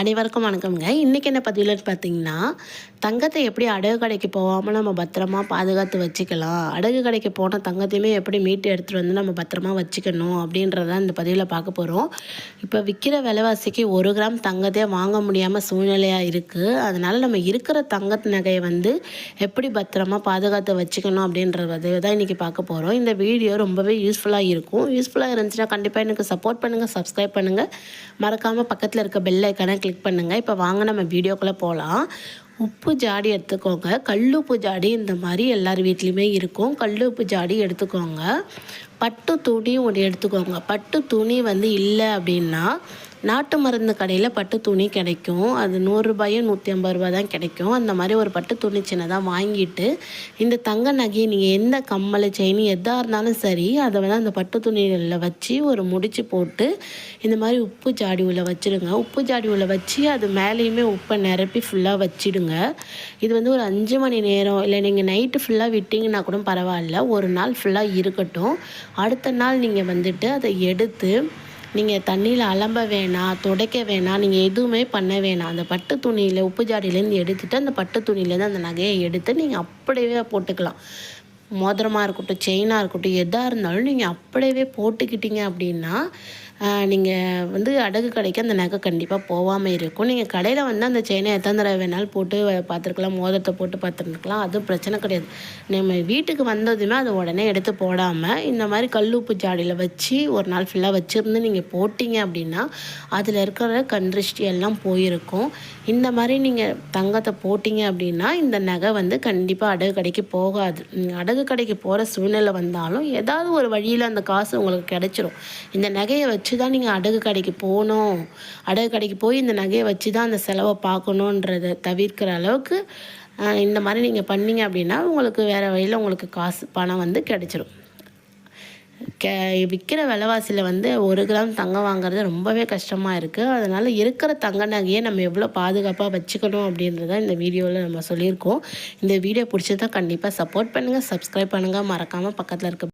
அனைவருக்கும் வணக்கம்ங்க. இன்றைக்கி என்ன பதிவில் பார்த்தீங்கன்னா தங்கத்தை எப்படி அடகு கடைக்கு போகாமல் நம்ம பத்திரமா பாதுகாத்து வச்சுக்கலாம். அடகு கடைக்கு போன தங்கத்தையுமே எப்படி மீட்டு எடுத்துகிட்டு வந்து நம்ம பத்திரமா வச்சுக்கணும் அப்படின்றத இந்த பதிவில் பார்க்க போகிறோம் இப்போ விற்கிற விலைவாசிக்கு ஒரு கிராம் தங்கத்தையே வாங்க முடியாமல் சூழ்நிலையாக இருக்குது அதனால் நம்ம இருக்கிற தங்கத்து நகையை வந்து எப்படி பத்திரமா பாதுகாத்து வச்சுக்கணும் அப்படின்றத தான் இன்றைக்கி பார்க்க போகிறோம் இந்த வீடியோ ரொம்பவே யூஸ்ஃபுல்லாக இருக்கும். யூஸ்ஃபுல்லாக இருந்துச்சுன்னா கண்டிப்பாக எனக்கு சப்போர்ட் பண்ணுங்கள் சப்ஸ்கிரைப் பண்ணுங்கள் மறக்காமல் பக்கத்தில் இருக்க பெல் கணக்கு கிளிக் பண்ணுங்கள் இப்போ வாங்க நம்ம வீடியோக்குள்ளே போகலாம் உப்பு ஜாடி எடுத்துக்கோங்க. கல்லுப்பு ஜாடி இந்த மாதிரி எல்லார் வீட்லேயுமே இருக்கும். கல்லுப்பு ஜாடி எடுத்துக்கோங்க. பட்டு துணியும் ஒன்று எடுத்துக்கோங்க. பட்டு துணி வந்து இல்லை அப்படின்னா நாட்டு மருந்து கடையில் பட்டு துணி கிடைக்கும். அது நூறுரூபாயும் நூற்றி ஐம்பது ரூபா தான் கிடைக்கும். அந்த மாதிரி ஒரு பட்டு துணி சின்னதாக வாங்கிட்டு இந்த தங்க நகையை நீங்கள் எந்த கம்மல் செயின் எதாக இருந்தாலும் சரி அதை வந்து அந்த பட்டு துணிகளில் வச்சு ஒரு முடிச்சு போட்டு இந்த மாதிரி உப்பு ஜாடி உள்ள வச்சுடுங்க உப்பு ஜாடி உள்ள வச்சு அது மேலேயுமே உப்பை நிரப்பி ஃபுல்லாக வச்சிடுங்க. இது வந்து ஒரு அஞ்சு மணி நேரம். இல்லை நீங்கள் நைட்டு ஃபுல்லாக விட்டிங்கன்னா கூட பரவாயில்ல. ஒரு நாள் ஃபுல்லாக இருக்கட்டும். அடுத்த நாள் நீங்கள் வந்துட்டு அதை எடுத்து நீங்கள் தண்ணியில் அலம்ப வேணாம் துடைக்க வேணாம் நீங்கள் எதுவுமே பண்ண வேணாம் அந்த பட்டு துணியில் உப்பு ஜாடியிலேருந்து எடுத்துகிட்டு அந்த பட்டு துணியிலேருந்து அந்த நகையை எடுத்து நீங்கள் அப்படியே போட்டுக்கலாம். மோதிரமாக இருக்கட்டும் செயினாக இருக்கட்டும் எதாக இருந்தாலும் நீங்கள் அப்படியே போட்டுக்கிட்டீங்க அப்படின்னா நீங்கள் வந்து அடகு கடைக்கு அந்த நகை கண்டிப்பாக போகாமல் இருக்கும். நீங்கள் கடையில் வந்து அந்த செயினை எத்தனை தடவை வேணாலும் போட்டு பார்த்துருக்கலாம் மோதிரத்தை போட்டு பார்த்துருக்கலாம் அதுவும் பிரச்சனை கிடையாது. நம்ம வீட்டுக்கு வந்ததுமே அதை உடனே எடுத்து போடாமல் இந்த மாதிரி கல்லுப்பு ஜாடியில் வச்சு ஒரு நாள் ஃபுல்லாக வச்சுருந்து நீங்கள் போட்டிங்க அப்படின்னா அதில் இருக்கிற கன்றிஷ்டி எல்லாம் போயிருக்கும். இந்த மாதிரி நீங்கள் தங்கத்தை போட்டிங்க அப்படின்னா இந்த நகை வந்து கண்டிப்பாக அடகு கடைக்கு போகாது. அடகு கடைக்கு போகிற சூழ்நிலை வந்தாலும் ஏதாவது ஒரு வழியில் அந்த காசு உங்களுக்கு கிடச்சிரும். இந்த நகையை வச்சு வச்சு தான் நீங்கள் அடகு கடைக்கு போகணும். அடகு கடைக்கு போய் இந்த நகையை வச்சு தான் அந்த செலவை பார்க்கணுன்றதை தவிர்க்கிற அளவுக்கு இந்த மாதிரி நீங்கள் பண்ணீங்க அப்படின்னா உங்களுக்கு வேறு வழியில் உங்களுக்கு காசு பணம் வந்து கிடச்சிரும். கே விற்கிற விலைவாசியில் வந்து ஒரு கிராம் தங்கம் வாங்குறது ரொம்பவே கஷ்டமாக இருக்குது அதனால் இருக்கிற தங்க நகையை நம்ம எவ்வளோ பாதுகாப்பாக வச்சுக்கணும் அப்படின்றத இந்த வீடியோவில் நம்ம சொல்லியிருக்கோம். இந்த வீடியோ பிடிச்சதான் கண்டிப்பாக சப்போர்ட் பண்ணுங்கள் சப்ஸ்கிரைப் பண்ணுங்கள் மறக்காமல் பக்கத்தில் இருக்க